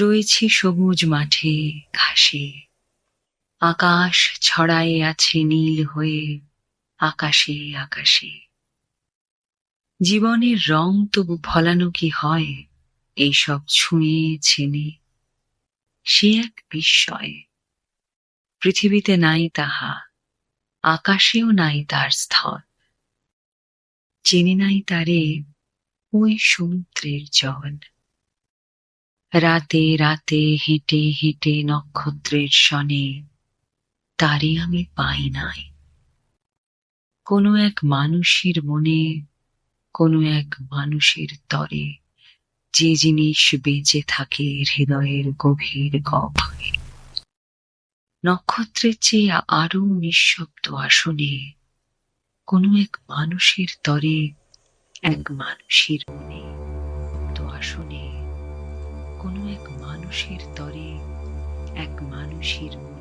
রয়েছি সবুজ মাঠে ঘাসে। আকাশ ছড়ায়ে আছে নীল হয়ে আকাশে আকাশে। জীবনের রং তবু ফলানো কি হয়, এইসব ছুঁয়ে ছেনে সে এক বিস্ময়। পৃথিবীতে নাই তাহা, আকাশেও নাই তার স্থল। চিনি নাই তারে ওই সমুদ্রের জল। রাতে রাতে হেঁটে হেঁটে নক্ষত্রের সনে তারে আমি পাই নাই। কোনো এক মানুষের মনে, কোনো এক মানুষের তরে, যে জিনিস বেঁচে থাকে হৃদয়ের গভীর গহ্বরে নক্ষত্রের চেয়ে আরও নিঃশব্দ আসনে, কোনো এক মানুষের তরে, এক মানুষের মনে, তো আসনে কোনো এক মানুষের তরে এক মানুষের মনে